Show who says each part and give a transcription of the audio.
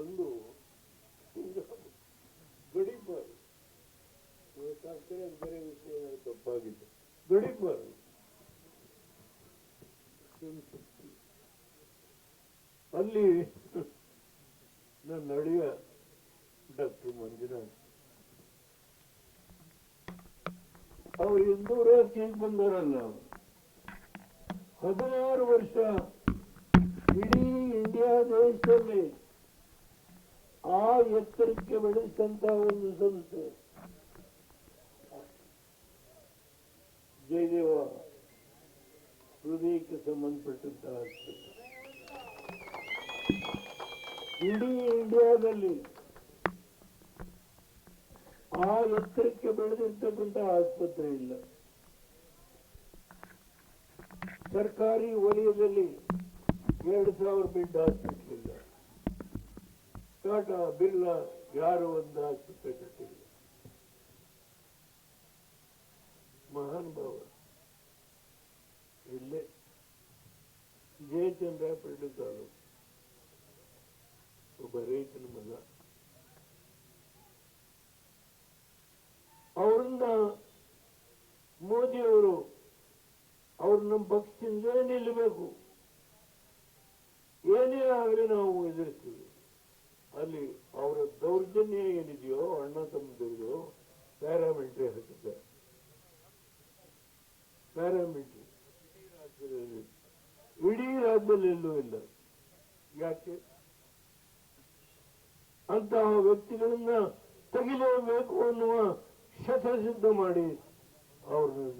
Speaker 1: ಬಂದು ಗಡಿಬಾರದು ಗೊತ್ತಾಗ್ತದೆ, ಅದು ಬೇರೆ ವಿಷಯ ತಪ್ಪಾಗಿದೆ. ಗಡಿಬಾರದು ಅಲ್ಲಿ ನನ್ನ ಅಡಿಯ ಡಾಕ್ಟರ್ ಮಂಜುನಾಥ್. ಅವ್ರು ಹಿಂದೂರಾಜ್ಯಕ್ಕೆ ಬಂದವರಲ್ಲ ಹದಿನಾರು ವರ್ಷ ಇಡೀ ಇಂಡಿಯಾ ದೇಶದಲ್ಲಿ ಆ ಎತ್ತರಕ್ಕೆ ಬೆಳೆಸಿದಂತ ಒಂದು ಸಂಸ್ಥೆ. ಜಯದೇವ ಹೃದಯಕ್ಕೆ ಸಂಬಂಧಪಟ್ಟಂತಹ ಆಸ್ಪತ್ರೆ ಇಡೀ ಇಂಡಿಯಾದಲ್ಲಿ ಆ ಎತ್ತರಕ್ಕೆ ಬೆಳೆದಿರ್ತಕ್ಕಂಥ ಆಸ್ಪತ್ರೆ ಇಲ್ಲ. ಸರ್ಕಾರಿ ವಲಯದಲ್ಲಿ ಎರಡು ಸಾವಿರ ಬೆಡ್ ಹಾಸ್ಪಿಟಲ್. ಇಲ್ಲ ಬಿಲ್ಲ ಯಾರು ಒಂದು ಕಟ್ಟಿಲ್ಲ ಮಹಾನ್ ಭಾವ. ಇಲ್ಲೇ ಜಯಚಂದ್ರಾಪೇಟೆ ತಾಲೂಕು. ಒಬ್ಬ ರೈತನ ಮಗ. ಅವರನ್ನ ಮೋದಿಯವರು ಅವ್ರ ನಮ್ಮ ಪಕ್ಷದಿಂದ ನಿಲ್ಲಬೇಕು. ಏನೇ ಆಗಲಿ ನಾವು ಎದುರಿಸ್ತೀವಿ ಅಲ್ಲಿ ಅವರ ದೌರ್ಜನ್ಯ ಏನಿದೆಯೋ, ಅಣ್ಣ ತಮ್ಮದಿರು ಪ್ಯಾರಾಮಿಲಿಟರಿ ಹಾಕಿದ್ದಾರೆ. ಪ್ಯಾರಾಮಿಲಿಟರಿ. ಇಡೀ ರಾಜ್ಯದಲ್ಲಿ ಎಲ್ಲೂ ಇಲ್ಲ. ಯಾಕೆ? ಅಂತಹ ವ್ಯಕ್ತಿಗಳನ್ನ ತೆಗಿಲೇಬೇಕು ಅನ್ನುವ ಶತಸಿದ್ಧ ಮಾಡಿ ಅವ್ರನ್ನ